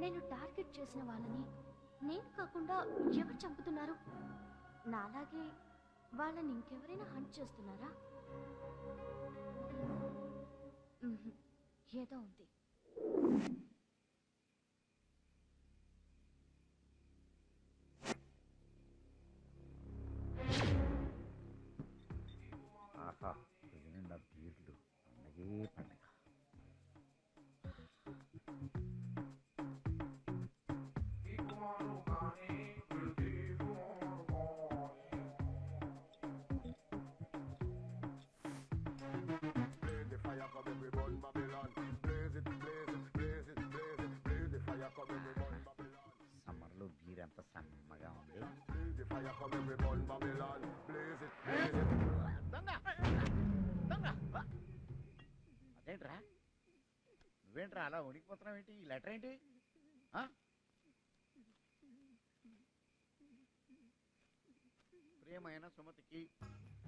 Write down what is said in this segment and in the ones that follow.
నేను టార్గెట్ చేసిన వాళ్ళని నేను కాకుండా ఎవరు చంపుతున్నారు? నాలాగే వాళ్ళని ఇంకెవరైనా హంట్ చేస్తున్నారా? ఏదో ఉంది. Fire, from every bun Babylon. Blaze it, blaze it. దొంగ దొంగ అదేంట్రా నువ్వేంట్రా అలా ఉనికిపోతున్నావు ఏంటి ఈ లెటర్ ఏంటి ఆ? ప్రియమైన సుమతికి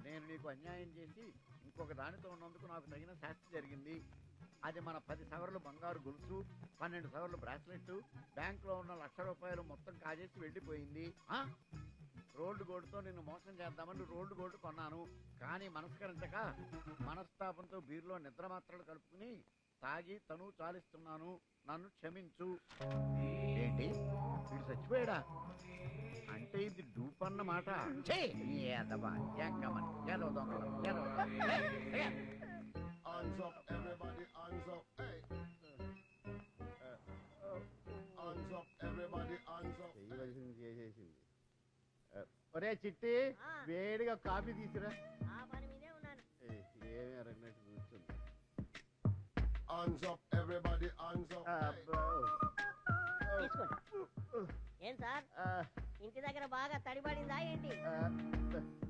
నేను నీకు అన్యాయం చేసి ఇంకొక దానితో ఉన్నందుకు నాకు తగిన శాస్తి జరిగింది అది మన పది సవర్లు బంగారు గొలుసు పన్నెండు సవర్లు బ్రాస్లెట్ బ్యాంకులో ఉన్న లక్ష రూపాయలు మొత్తం కాజేసి వెళ్ళిపోయింది ఆ? రోడ్డు గోల్డ్తో నిన్ను మోసం చేద్దామని రోడ్డు గోల్డ్ కొన్నాను. కానీ మనస్కరించక మనస్తాపంతో బీరులో నిద్ర మాత్రలు కలుపుకుని తాగి తను చాలిస్తున్నాను. నన్ను క్షమించు. ఏంటి? వీడు చచ్చిపోయాడా? అంటే ఇది డూప్ అన్నమాట. చేయవలసింది ఒరే చిట్టి. వేడిగా కాఫీ తీసురా ఆ పని మీదే ఉన్నాను. ఏయ్, ఏమీ అరగనట్టు కూర్చుంది. Hands up, everybody, hands up. Hey. అబ్బో. తీసుకోండి. ఏం సార్? ఆ, ఇంటి దగ్గర బాగా తడిపడిందా ఏంటి? ఆ,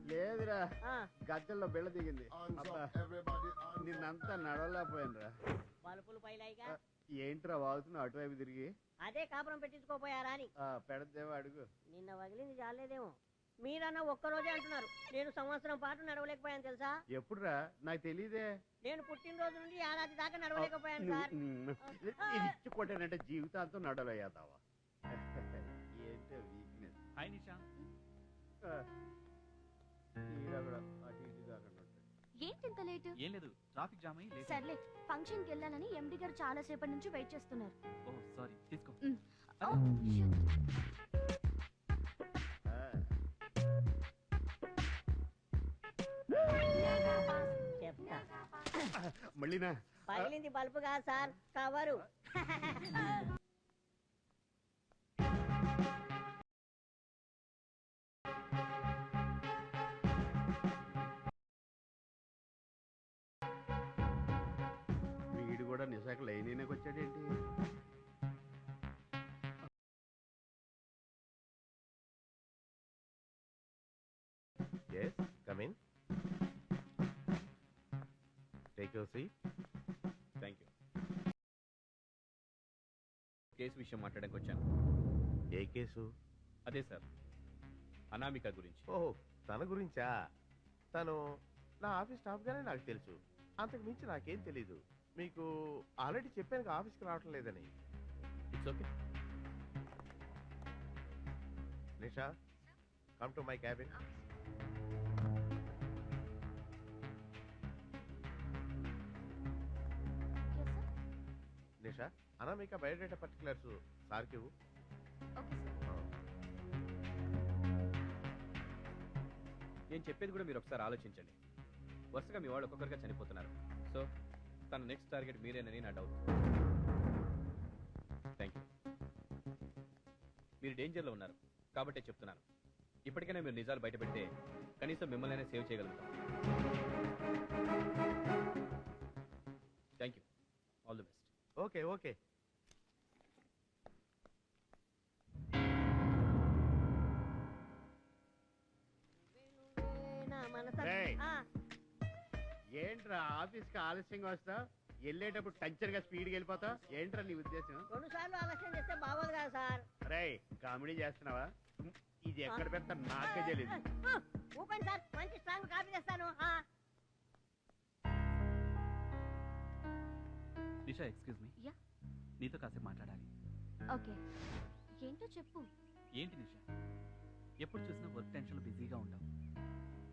లేదురా. ఆ, గద్దెల్లో బిళ్ళ దిగింది. Hands అబ్బా. up, everybody, hands up. నిన్నంతా నడవలేకపోయానురా. బలుపులు పైలాయిగా ఆ, ఏంట్రా వాగుతున్నావు అటువైపు తిరిగి? అదే కాపురం పెట్టించుకోపోయారా అని. ఆ, పెడదేమో అడుగు. నిన్న వగిలింది చాలేదేమో మీరన్నా ఒక్కరోజే అంటున్నారు. నేను సంవత్సరం పాటు నడవలేకపోయాను తెలుసా? ఎప్పుడురా? నాకు తెలియదే నేను పుట్టినరోజు నుండి ఏడాది దాకా నడవలేకపోయాను సార్. ఇది ఇచ్చుకోవటానంటే జీవితాంతం నడవలేదావా? ఏంటో వీక్నెస్ హాయ్ నిషా. అటు ఇటు కాకుండా ఉంటాడు. ఏంటి ఇంత లేట్? ఏం లేదు ట్రాఫిక్ జామ్ అయ్యి లేట్ సర్లే ఫంక్షన్కి వెళ్ళాలని ఎండి గారు చాలా సేపటి నుంచి వెయిట్ చేస్తున్నారు. Oh sorry. తీసుకో మళ్ళీనా? పగిలింది బల్బు కాదు సార్ కవరు. వీడు కూడా నిజాక లైనీకి వచ్చాడేంటి? Seat. థ్యాంక్ యూ కేసు విషయం మాట్లాడడానికి వచ్చాను. ఏ కేసు? అదే సార్ అనామిక గురించి. ఓహో తన గురించా? తను నా ఆఫీస్ స్టాఫ్గానే నాకు తెలుసు. అంతకు మించి నాకేం తెలీదు. మీకు ఆల్రెడీ చెప్పాను ఆఫీస్కి రావటం లేదని. It's okay Nisha come to my cabin Anamika biodata particulars సార్కి. నేను చెప్పేది కూడా మీరు ఒకసారి ఆలోచించండి. వరుసగా మీ వాళ్ళు ఒక్కొక్కరిగా చనిపోతున్నారు. సో తన నెక్స్ట్ టార్గెట్ మీరేనని నా డౌట్. థ్యాంక్ యూ మీరు డేంజర్లో ఉన్నారు. కాబట్టే చెప్తున్నాను. ఇప్పటికైనా మీరు నిజాలు బయటపెడితే కనీసం మిమ్మల్ని సేవ్ చేయగలుగుతాం. Thank you all the best okay okay. నా మనస ఏయ్. ఆ, ఏంట్రా ఆఫీస్కి ఆలస్యంగా వస్తావు వెళ్ళేటప్పుడు టంచర్గా స్పీడ్కి వెళ్ళిపోతావు ఏంట్రా నీ ఉద్దేశం? రెండు సార్లు ఆలస్యం చేస్తే బాగోదు కదా సార్. రే కామెడీ చేస్తున్నావా? ఇది ఎక్కడ పెడతా నాకే తెలియదు ఆ, ఊపండి సార్. మంచి స్ట్రాంగ్ కాఫీ తెస్తాను. ఆ. Nisha excuse me Yeah. నీతో కాసేపు మాట్లాడాలి. ఓకే. ఏంటో చెప్పు. ఏంటి నిషా? ఎప్పుడు చూసినా వర్క్ టెన్షన్లో బిజీగా ఉంటావు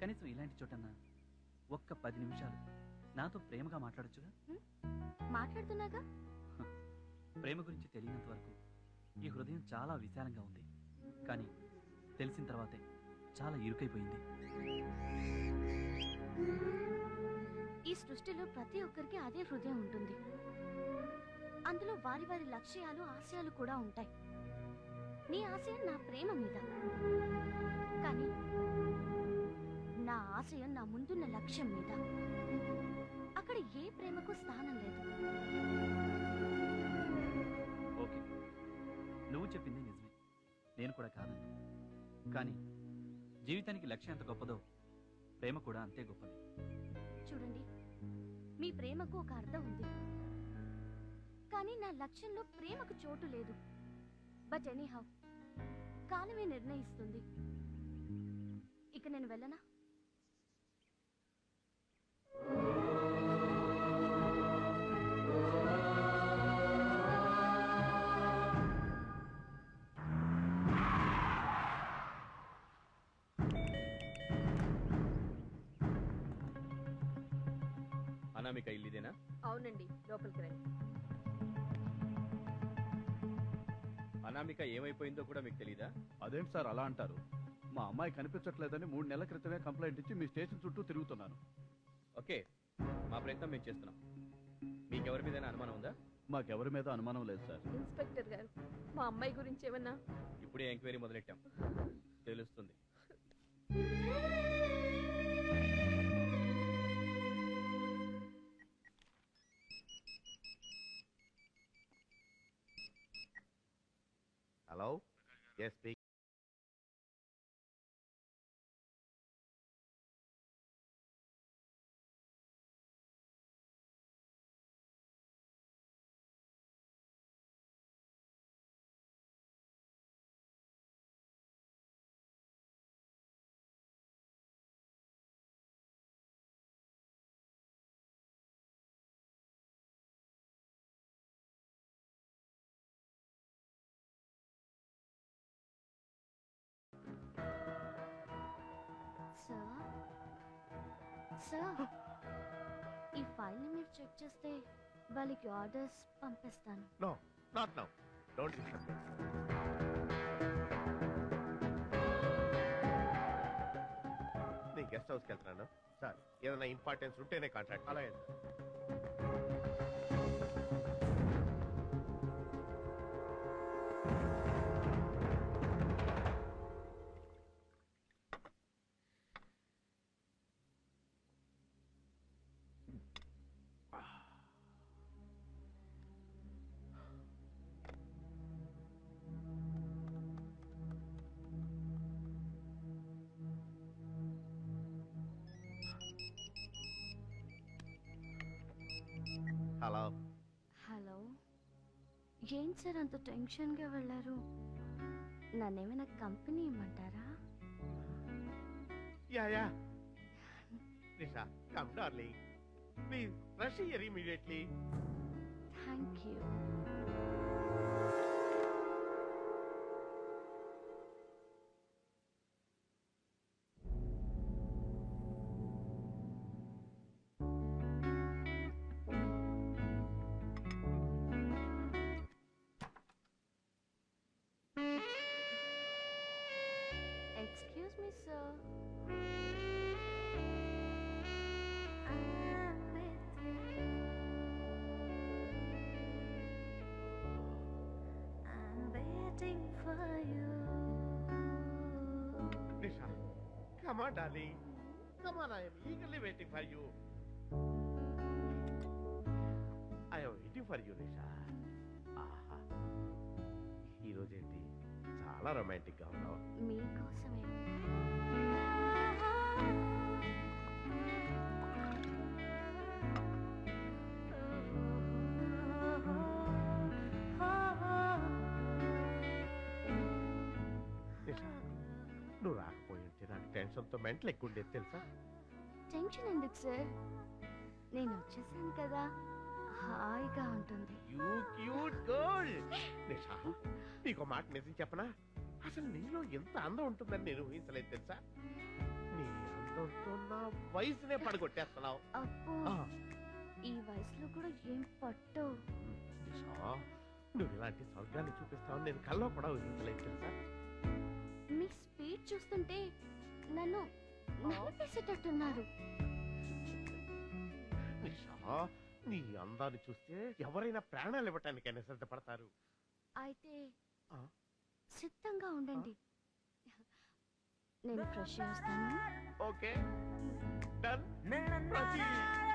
కనీసం ఇలాంటి చోటన్నా ఒక్క పది నిమిషాలు నాతో ప్రేమగా మాట్లాడొచ్చుగా? మాట్లాడుతున్నాగా? ప్రేమ గురించి తెలియనంత వరకు ఈ హృదయం చాలా విశాలంగా ఉంది. కానీ తెలిసిన తర్వాతే చాలా ఇరుకైపోయింది. ఈ సృష్టిలో ప్రతి ఒక్కరికి అదే హృదయం ఉంటుంది. అందులో వారి వారి లక్ష్యాలు ఆశయాలు కూడా ఉంటాయి. నీ ఆశయం నా ప్రేమ మీద. కానీ నా ఆశయం నా ముందున్న లక్ష్యం మీద. అక్కడ ఏ ప్రేమకు స్థానం లేదు. ఓకే. నువ్వు చెప్పింది నిజమే. నేను కూడా కాదను కానీ జీవితానికి లక్ష్యం ఎంత గొప్పదో ప్రేమ కూడా అంతే గొప్పది. చూడండి మీ ప్రేమకు ఒక అర్థం ఉంది. కానీ నా లక్ష్యంలో ప్రేమకు చోటు లేదు. బట్ ఎనీహౌ కాలమే నిర్ణయిస్తుంది. ఇక నేను వెళ్ళనా? అనామిక ఇల్లు ఇదేనా అవునండి లోపలికి రండి. అనామిక ఏమైపోయిందో కూడా మీకు తెలీదా? అదేంటి సార్ అలా అంటారు? మా అమ్మాయి కనిపించట్లేదని మూడు నెలల క్రితమే కంప్లైంట్ ఇచ్చి మీ స్టేషన్ చుట్టూ తిరుగుతున్నాను. ఓకే మా ప్రయత్నం మేము చేస్తున్నాం. మీకెవరి మీద అనుమానం ఉందా? మాకెవరి మీద అనుమానం లేదు సార్. ఇన్స్పెక్టర్ గారు మా అమ్మాయి గురించి ఏమన్నా? ఇప్పుడే ఎంక్వైరీ మొదలెట్టాం. తెలుస్తుంది. సార్ ఈ ఫైల్ని మీరు చెక్ చేస్తే వాళ్ళకి ఆర్డర్స్ పంపిస్తాను. నో నాట్ నౌ డోంట్ నేను గెస్ట్ హౌస్కి వెళ్తున్నాను. సార్ ఏదైనా ఇంపార్టెన్స్ ఉంటేనే కాంటాక్ట్ అలాగే హలో హలో? ఏం సార్ అంత టెన్షన్గా వెళ్ళారు? నన్నేమైనా కంపెనీ ఇమ్మంటారా? Yeah yeah. Nisha come darling. Please rush here immediately. Thank you. Me me Nisha, come on, darling. Come on, I am eagerly waiting for you. I am waiting for you, Nisha. Aha. ఈరోజు ఏంటి చాలా రొమాంటిక్గా ఉన్నావు. మీకోసమే. నువ్వు రాకపోయి ఉంటే నాకు టెన్షన్తో mental ఎక్కువ ఉండేది తెలుసా? టెన్షన్ ఎందుకు సార్? నేను వచ్చేసాను కదా. హాయిగా ఉంటుంది. యూ క్యూట్ గర్ల్ నిషా నీకు మాట నిజం చెప్పనా? అసలు నీలో ఎంత అందం ఉంటుందని నేను ఊహించలేదు తెలుసా? నీ అందంతో నా వయసునే పడగొట్టేస్తున్నావు. అప్పు ఆ, ఈ వయసులో కూడా ఏం పట్టో? నిషా నువ్వు ఇలాంటి స్వర్గాన్ని చూపిస్తావు నేను కల్లో కూడా ఊహించలేదు తెలుసా? మీ స్పీడ్ చూస్తుంటే నన్ను నడిపేసేటట్టున్నారు నిషా నీ అందాన్ని చూస్తే ఎవరైనా ప్రాణాలు ఇవ్వటానికైనా సిద్ధపడతారు. అయితే? సిద్ధంగా ఉండండి. నేను ఫ్రెష్ చేస్తాను. ఓకే. డన్.